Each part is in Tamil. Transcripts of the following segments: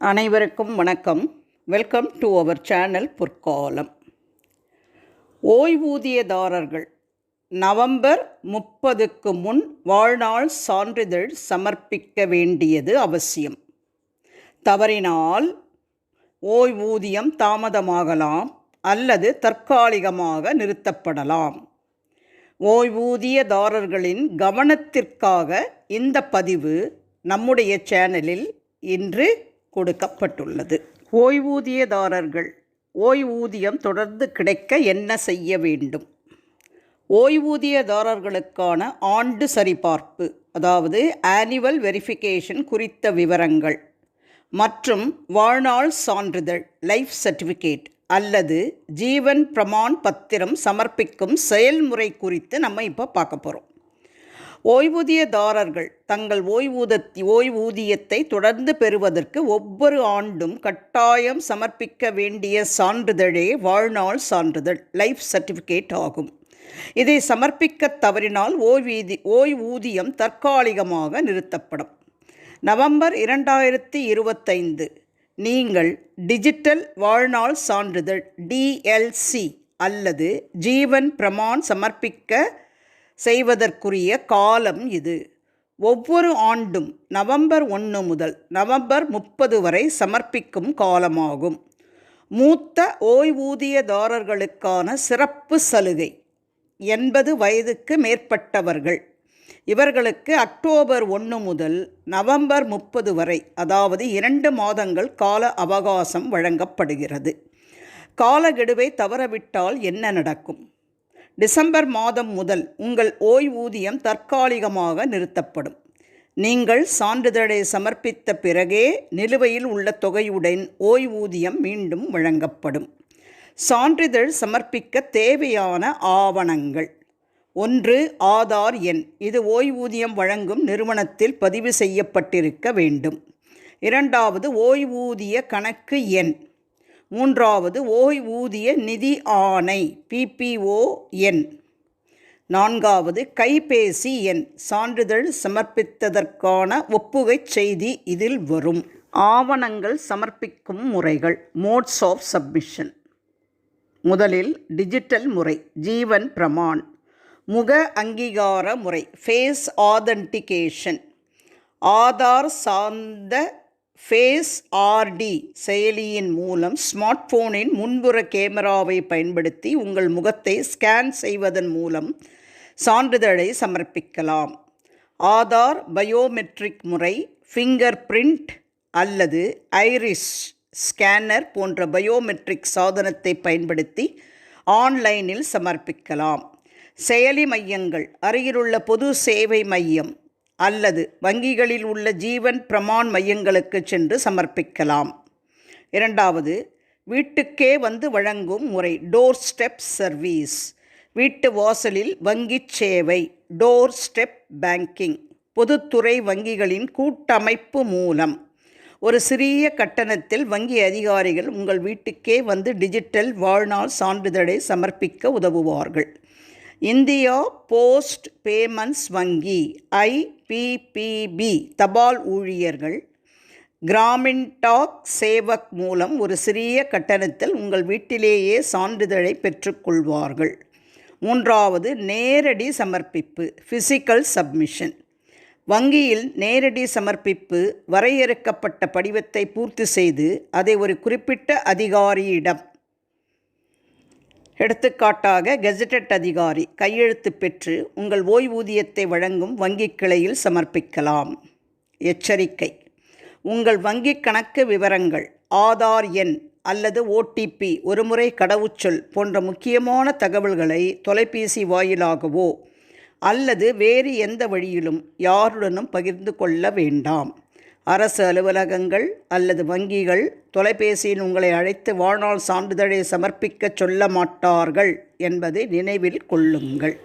அனைவருக்கும் வணக்கம். வெல்கம் டு அவர் சேனல் பொற்காலம் ஓய்வூதியதாரர்கள் நவம்பர் முப்பதுக்கு முன் வாழ்நாள் சான்றிதழ் சமர்ப்பிக்க வேண்டியது அவசியம். தவறினால் ஓய்வூதியம் தாமதமாகலாம் அல்லது தற்காலிகமாக நிறுத்தப்படலாம். ஓய்வூதியதாரர்களின் கவனத்திற்காக இந்த பதிவு நம்முடைய சேனலில் இன்று கொடுக்கப்பட்டுள்ளது. ஓய்வூதியதாரர்கள் ஓய்வூதியம் தொடர்ந்து கிடைக்க என்ன செய்ய வேண்டும்? ஓய்வூதியதாரர்களுக்கான ஆண்டு சரிபார்ப்பு அதாவது ஆனுவல் வெரிஃபிகேஷன் குறித்த விவரங்கள் மற்றும் வாழ்நாள் சான்றிதழ் லைஃப் சர்டிஃபிகேட் அல்லது ஜீவன் பிரமாண் பத்திரம் சமர்ப்பிக்கும் செயல்முறை குறித்து நம்ம இப்போ பார்க்க போகிறோம் ஓய்வூதியதாரர்கள் தங்கள் ஓய்வூதத்தி ஓய்வூதியத்தை தொடர்ந்து பெறுவதற்கு ஒவ்வொரு ஆண்டும் கட்டாயம் சமர்ப்பிக்க வேண்டிய சான்றிதழே வாழ்நாள் சான்றிதழ் லைஃப் சர்டிஃபிகேட் ஆகும். இதை சமர்ப்பிக்க தவறினால் ஓய்வூதி ஓய்வூதியம் தற்காலிகமாக நிறுத்தப்படும். நவம்பர் இரண்டாயிரத்தி இருபத்தைந்து நீங்கள் டிஜிட்டல் வாழ்நாள் சான்றிதழ் டிஎல்சி அல்லது ஜீவன் பிரமான் சமர்ப்பிக்க செய்வதற்குரிய காலம் இது. ஒவ்வொரு ஆண்டும் நவம்பர் ஒன்று முதல் நவம்பர் முப்பது வரை சமர்ப்பிக்கும் காலமாகும். மூத்த ஓய்வூதியதாரர்களுக்கான சிறப்பு சலுகை எண்பது வயதுக்கு மேற்பட்டவர்கள். இவர்களுக்கு அக்டோபர் ஒன்று முதல் நவம்பர் முப்பது வரை அதாவது இரண்டு மாதங்கள் கால அவகாசம் வழங்கப்படுகிறது. காலகெடுவை தவறவிட்டால் என்ன நடக்கும்? டிசம்பர் மாதம் முதல் உங்கள் ஓய்வூதியம் தற்காலிகமாக நிறுத்தப்படும். நீங்கள் சான்றிதழை சமர்ப்பித்த பிறகே நிலுவையில் உள்ள தொகையுடன் ஓய்வூதியம் மீண்டும் வழங்கப்படும். சான்றிதழ் சமர்ப்பிக்க தேவையான ஆவணங்கள். ஒன்று ஆதார் எண். இது ஓய்வூதியம் வழங்கும் நிறுவனத்தில் பதிவு செய்யப்பட்டிருக்க வேண்டும். இரண்டாவது ஓய்வூதிய கணக்கு எண். மூன்றாவது ஓய்வூதிய நிதி ஆணை பிபிஓ எண். நான்காவது கைபேசி எண் சான்றிதழ் சமர்ப்பித்ததற்கான ஒப்புகைச் செய்தி இதில் வரும். ஆவணங்கள் சமர்ப்பிக்கும் முறைகள் மோட்ஸ் ஆஃப் சப்மிஷன் முதலில் டிஜிட்டல் முறை ஜீவன் பிரமான் முக அங்கீகார முறை ஃபேஸ் ஆதன்டிகேஷன் ஆதார் சார்ந்த ஃபேஸ் ஆர்டி செயலியின் மூலம் ஸ்மார்ட் ஃபோனின் முன்புற கேமராவை பயன்படுத்தி உங்கள் முகத்தை ஸ்கேன் செய்வதன் மூலம் சான்றிதழை சமர்ப்பிக்கலாம். ஆதார் பயோமெட்ரிக் முறை ஃபிங்கர் பிரிண்ட் அல்லது ஐரிஸ் ஸ்கேனர் போன்ற பயோமெட்ரிக் சாதனத்தை பயன்படுத்தி ஆன்லைனில் சமர்ப்பிக்கலாம். செயலி மையங்கள் அருகிலுள்ள பொது சேவை மையம் அல்லது வங்கிகளில் உள்ள ஜீவன் பிரமான் மையங்களுக்கு சென்று சமர்ப்பிக்கலாம். இரண்டாவது வீட்டுக்கே வந்து வழங்கும் முறை டோர் ஸ்டெப் சர்வீஸ் வீட்டு வாசலில் வங்கிச் சேவை டோர் ஸ்டெப் பேங்கிங் பொதுத்துறை வங்கிகளின் கூட்டமைப்பு மூலம். ஒரு சிறிய கட்டணத்தில் வங்கி அதிகாரிகள் உங்கள் வீட்டுக்கே வந்து டிஜிட்டல் வாழ்நாள் சான்றிதழை சமர்ப்பிக்க உதவுவார்கள். இந்தியா போஸ்ட் பேமெண்ட்ஸ் வங்கி ஐபிபிபி தபால் ஊழியர்கள் கிராமின் டாக் சேவக் மூலம் ஒரு சிறிய கட்டணத்தில் உங்கள் வீட்டிலேயே சான்றிதழை பெற்றுக்கொள்வார்கள். மூன்றாவது நேரடி சமர்ப்பிப்பு ஃபிசிக்கல் சப்மிஷன் வங்கியில் நேரடி சமர்ப்பிப்பு வரையறுக்கப்பட்ட படிவத்தை பூர்த்தி செய்து அதை ஒரு குறிப்பிட்ட அதிகாரியிடம் எடுத்துக்காட்டாக கெசட்டட் அதிகாரி கையெழுத்து பெற்று உங்கள் ஓய்வூதியத்தை வழங்கும் வங்கிக் கிளையில் சமர்ப்பிக்கலாம். எச்சரிக்கை. உங்கள் வங்கிக் கணக்கு விவரங்கள் ஆதார் எண் அல்லது ஓடிபி ஒருமுறை கடவுச்சொல் போன்ற முக்கியமான தகவல்களை தொலைபேசி வாயிலாகவோ அல்லது வேறு எந்த வழியிலும் யாருடனும் பகிர்ந்து கொள்ள வேண்டாம். அரசு அலுவலகங்கள் அல்லது வங்கிகள் தொலைபேசியில் உங்களை அழைத்து வாழ்நாள் சான்றிதழை சமர்ப்பிக்க சொல்ல மாட்டார்கள் என்பதை நினைவில் கொள்ளுங்கள்.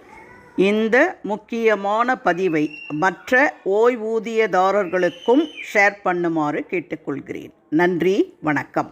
இந்த முக்கியமான பதிவை மற்ற ஓய்வூதியதாரர்களுக்கும் ஷேர் பண்ணுமாறு கேட்டுக்கொள்கிறேன். நன்றி வணக்கம்.